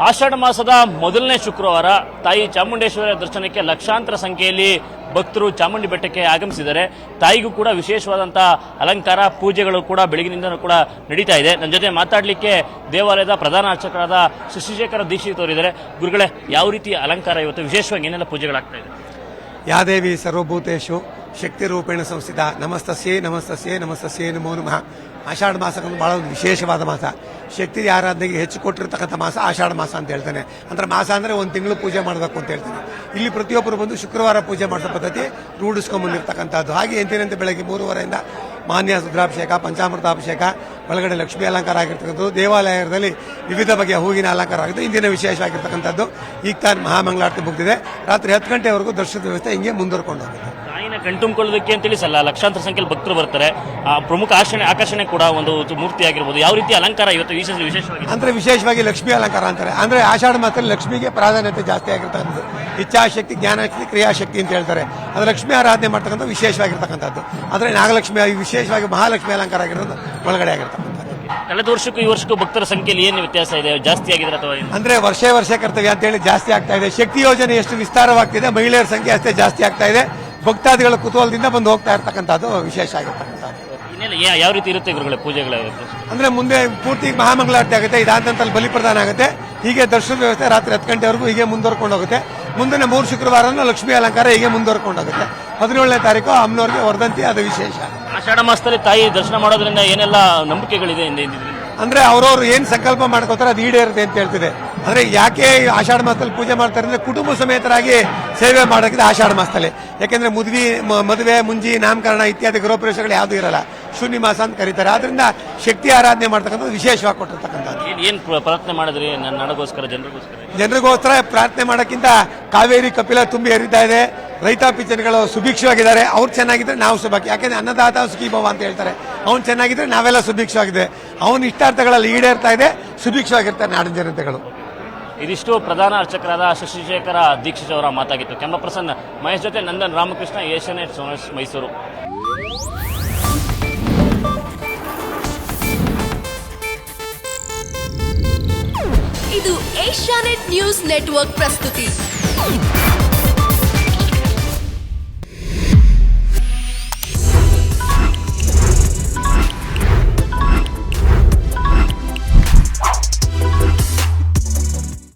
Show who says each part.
Speaker 1: ಆಷಾಢ ಮಾಸದ ಮೊದಲನೇ ಶುಕ್ರವಾರ ತಾಯಿ ಚಾಮುಂಡೇಶ್ವರಿ ದರ್ಶನಕ್ಕೆ ಲಕ್ಷಾಂತರ ಸಂಖ್ಯೆಯಲ್ಲಿ ಭಕ್ತರು ಚಾಮುಂಡಿ ಬೆಟ್ಟಕ್ಕೆ ಆಗಮಿಸಿದ್ದಾರೆ. ತಾಯಿಗೂ ಕೂಡ ವಿಶೇಷವಾದಂತಹ ಅಲಂಕಾರ, ಪೂಜೆಗಳು ಕೂಡ ಬೆಳಗಿನಿಂದ ಕೂಡ ನಡೀತಾ ಇದೆ. ನನ್ನ ಜೊತೆ ಮಾತಾಡಲಿಕ್ಕೆ ದೇವಾಲಯದ ಪ್ರಧಾನ ಅರ್ಚಕರಾದ ಶಶಿಶೇಖರ ದೀಕ್ಷಿತ್ ಅವರಿದ್ದಾರೆ ಗುರುಗಳೇ, ಯಾವ ರೀತಿ ಅಲಂಕಾರ ಇವತ್ತು ವಿಶೇಷವಾಗಿ ಏನೆಲ್ಲ ಪೂಜೆಗಳಾಗ್ತಾ ಇದೆ?
Speaker 2: ಯಾದೇವಿ ಸರ್ವಭೂತೇಶು, ಶಕ್ತಿ ರೂಪೇಣ ಸಂಸ್ಥಿತ, ನಮಸ್ತಸ್ಯೇ ನಮಸ್ತಸ್ಯೇ ನಮಸ್ತಸ್ಯೇ ನಮೋ ನಮಃ. ಆಷಾಢ ಮಾಸಕ್ಕೊಂದು ಒಂದು ವಿಶೇಷವಾದ ಮಾಸ. ಶಕ್ತಿ ಆರಾಧನೆಗೆ ಹೆಚ್ಚು ಕೊಟ್ಟಿರ್ತಕ್ಕಂಥ ಮಾಸ, ಆಷಾಢ ಮಾಸ ಅಂತ ಹೇಳ್ತಾನೆ. ಅಂದ್ರೆ ಮಾಸ ಅಂದರೆ ಒಂದು ತಿಂಗಳು ಪೂಜೆ ಮಾಡಬೇಕು ಅಂತ ಹೇಳ್ತಾನೆ. ಇಲ್ಲಿ ಪ್ರತಿಯೊಬ್ಬರು ಬಂದು ಶುಕ್ರವಾರ ಪೂಜೆ ಮಾಡಿಸೋ ಪದ್ಧತಿ ರೂಢಿಸ್ಕೊಂಡ್ಬಂದಿರ್ತಕ್ಕಂಥದ್ದು ಹಾಗೆ ಎಂತಿನಂತೆ ಬೆಳಗ್ಗೆ ಮೂರುವರೆಯಿಂದ ಮಾನ್ಯ ರುದ್ರಾಭಿಷೇಕ, ಪಂಚಾಮೃತಾಭಿಷೇಕ, ಒಳಗಡೆ ಲಕ್ಷ್ಮೀ ಅಲಂಕಾರ ಆಗಿರ್ತಕ್ಕಂಥದ್ದು, ದೇವಾಲಯದಲ್ಲಿ ವಿವಿಧ ಬಗೆಯ ಹೂವಿನ ಅಲಂಕಾರ ಆಗುತ್ತೆ. ಇಂದಿನ ವಿಶೇಷವಾಗಿರ್ತಕ್ಕಂಥದ್ದು ಈಗ ತಾನು ಮಹಾಮಂಗಳಾರತಿ ಮುಗ್ದಿದೆ. ರಾತ್ರಿ ಹತ್ತು ಗಂಟೆವರೆಗೂ ದರ್ಶನದ ವ್ಯವಸ್ಥೆ ಹಿಂಗೆ ಮುಂದುವರ್ಕೊಂಡು ಹೋಗುತ್ತೆ.
Speaker 1: ಕಣ್ತುಂಬಿಕೊಳ್ಳೋದಕ್ಕೆ ಅಂತೇಳಿ ಸಲ್ಲ ಲಕ್ಷಾಂತರ ಸಂಖ್ಯೆಯಲ್ಲಿ ಭಕ್ತರು ಬರ್ತಾರೆ. ಆ ಪ್ರಮುಖ ಆಕರ್ಷಣೆ ಆಕರ್ಷಣೆ ಕೂಡ ಒಂದು ಮೂರ್ತಿ ಆಗಿರ್ಬೋದು ಯಾವ ರೀತಿ ಅಲಂಕಾರ ಇವತ್ತು ವಿಶೇಷ ವಿಶೇಷವಾಗಿ?
Speaker 2: ಅಂದರೆ ವಿಶೇಷವಾಗಿ ಲಕ್ಷ್ಮೀ ಅಲಂಕಾರ ಅಂತಾರೆ. ಅಂದರೆ ಆಷಾಢ ಮಾಸದಲ್ಲಿ ಲಕ್ಷ್ಮಿಗೆ ಪ್ರಾಧಾನ್ಯತೆ ಜಾಸ್ತಿ ಆಗಿರ್ತಕ್ಕಂಥದ್ದು. ಇಚ್ಛಾಶಕ್ತಿ ಜ್ಞಾನಶಕ್ತಿ ಕ್ರಿಯಾಶಕ್ತಿ ಅಂತ ಹೇಳ್ತಾರೆ. ಅದು ಲಕ್ಷ್ಮಿ ಆರಾಧನೆ ಮಾಡ್ತಕ್ಕಂಥ ವಿಶೇಷವಾಗಿರ್ತಕ್ಕಂಥದ್ದು. ಅಂದ್ರೆ ನಾಗಲಕ್ಷ್ಮಿ ಆಗಿ ವಿಶೇಷವಾಗಿ ಮಹಾಲಕ್ಷ್ಮಿ ಅಲಂಕಾರ ಆಗಿರೋದು ಒಳಗಡೆ ಆಗಿರ್ತಕ್ಕಂಥದ್ದು.
Speaker 1: ಕಳೆದ ವರ್ಷಕ್ಕೂ ಈ ವರ್ಷಕ್ಕೂ ಭಕ್ತರ ಸಂಖ್ಯೆಯಲ್ಲಿ ಏನು ವ್ಯತ್ಯಾಸ ಇದೆ? ಜಾಸ್ತಿ ಆಗಿದೆ ಅಥವಾ ಏನು?
Speaker 2: ಅಂದ್ರೆ ವರ್ಷೇ ವರ್ಷ ಕರ್ತವ್ಯ ಅಂತ ಹೇಳಿ ಜಾಸ್ತಿ ಆಗ್ತಾ ಇದೆ. ಶಕ್ತಿ ಯೋಜನೆ ಎಷ್ಟು ವಿಸ್ತಾರವಾಗ್ತಿದೆ ಮಹಿಳೆಯರ ಸಂಖ್ಯೆ ಅಷ್ಟೇ ಜಾಸ್ತಿ ಆಗ್ತಾ ಇದೆ. ಭಕ್ತಾದಿಗಳ ಕುತೂಹಲದಿಂದ ಬಂದು ಹೋಗ್ತಾ ಇರ್ತಕ್ಕಂಥದ್ದು ವಿಶೇಷ ಆಗಿರ್ತಕ್ಕಂಥದ್ದು.
Speaker 1: ಯಾ- ಯಾವ ರೀತಿ ಇರುತ್ತೆ ಗುರುಗಳ ಪೂಜೆಗಳ
Speaker 2: ಅಂದ್ರೆ ಮುಂದೆ ಪೂರ್ತಿ ಮಹಾಮಂಗಳಾರತಿ ಆಗುತ್ತೆ ಇದಾದ ನಂತರ ಬಲಿ ಪ್ರದಾನ ಆಗುತ್ತೆ ಹೀಗೆ ದರ್ಶನ ವ್ಯವಸ್ಥೆ ರಾತ್ರಿ ಹತ್ತು ಗಂಟೆವರೆಗೂ ಹೀಗೆ ಮುಂದುವರ್ಕೊಂಡು ಹೋಗುತ್ತೆ ಮುಂದಿನ ಮೂರು ಶುಕ್ರವಾರನ ಲಕ್ಷ್ಮೀ ಅಲಂಕಾರ ಹೀಗೆ ಮುಂದುವರ್ಕೊಂಡು ಹೋಗುತ್ತೆ ಹದಿನೇಳನೇ ತಾರೀಕು ಅಮ್ಮನವ್ರಿಗೆ ವರ್ಧಂತಿ ಅದು ವಿಶೇಷ.
Speaker 1: ಆಷಾಢ ಮಾಸದಲ್ಲಿ ತಾಯಿ ದರ್ಶನ ಮಾಡೋದ್ರಿಂದ ಏನೆಲ್ಲ ನಂಬಿಕೆಗಳಿದೆ ಇಂದ- ಇಂದ-
Speaker 2: ಅಂದ್ರೆ ಅವ್ರವ್ರು ಏನ್ ಸಂಕಲ್ಪ ಮಾಡ್ಕೋತಾರೆ ಅದು ಈಡೇರುತ್ತೆ ಅಂತ ಹೇಳ್ತಿದೆ. ಅಂದ್ರೆ ಯಾಕೆ ಆಷಾಢ ಮಾಸದಲ್ಲಿ ಪೂಜೆ ಮಾಡ್ತಾರೆ ಅಂದರೆ ಕುಟುಂಬ ಸಮೇತರಾಗಿ ಸೇವೆ ಮಾಡೋಕ್ಕಿದೆ ಆಷಾಢ ಮಾಸದಲ್ಲಿ. ಯಾಕೆಂದ್ರೆ ಮದುವೆ ಮದುವೆ ಮುಂಜಿ ನಾಮಕರಣ ಇತ್ಯಾದಿ ಗೃಹಪ್ರವೇಶಗಳು ಯಾವುದೂ ಇರಲ್ಲ. ಶೂನ್ಯ ಮಾಸ ಅಂತ ಕರೀತಾರೆ. ಆದ್ದರಿಂದ ಶಕ್ತಿ ಆರಾಧನೆ ಮಾಡ್ತಕ್ಕಂಥದ್ದು ವಿಶೇಷವಾಗಿ ಕೊಟ್ಟಿರ್ತಕ್ಕಂಥದ್ದು.
Speaker 1: ಏನು ಪ್ರಾರ್ಥನೆ ಮಾಡಿದ್ರಿ? ನನ್ನ ನನಗೋಸ್ಕರ ಜನರಿಗೋಸ್ಕರ?
Speaker 2: ಜನರಿಗೋಸ್ಕರ ಪ್ರಾರ್ಥನೆ ಮಾಡೋಕ್ಕಿಂತ ಕಾವೇರಿ ಕಪಿಲ ತುಂಬಿ ಹರಿತಾ ಇದೆ. ರೈತಾಪಿ ಜನಗಳು ಸುಭಿಕ್ಷವಾಗಿದ್ದಾರೆ. ಅವ್ರು ಚೆನ್ನಾಗಿದ್ರೆ ನಾವು ಸುಭಾಗ್ಯ. ಯಾಕೆಂದ್ರೆ ಅನ್ನದಾತ ಸುಖಿ ಭವ ಅಂತ ಹೇಳ್ತಾರೆ. ಅವ್ನು ಚೆನ್ನಾಗಿದ್ರೆ ನಾವೆಲ್ಲ ಸುಭಿಕ್ಷವಾಗಿದೆ ಅವನ ಇಷ್ಟಾರ್ಥಗಳಲ್ಲಿ ಈಡೇರ್ತಾ ಇದೆ. ಸುಭಿಕ್ಷವಾಗಿರ್ತಾರೆ ನಾಡಿನ ಜನತೆಗಳು.
Speaker 1: ಇದಿಷ್ಟು ಪ್ರಧಾನ ಅರ್ಚಕರಾದ ಶಶಿಶೇಖರ ದೀಕ್ಷಿತ್ ಅವರ ಮಾತಾಗಿತ್ತು. ಕೆಂಪ ಪ್ರಸನ್ನ ಮಹೇಶ್ ಜೊತೆ ನಂದನ್ ರಾಮಕೃಷ್ಣ, ಏಷ್ಯಾನೆಟ್ ಸೋನರ್ಸ್ ಮೈಸೂರು.
Speaker 3: ಇದು ಏಷ್ಯಾನೆಟ್ ನ್ಯೂಸ್ ನೆಟ್ವರ್ಕ್ ಪ್ರಸ್ತುತಿ.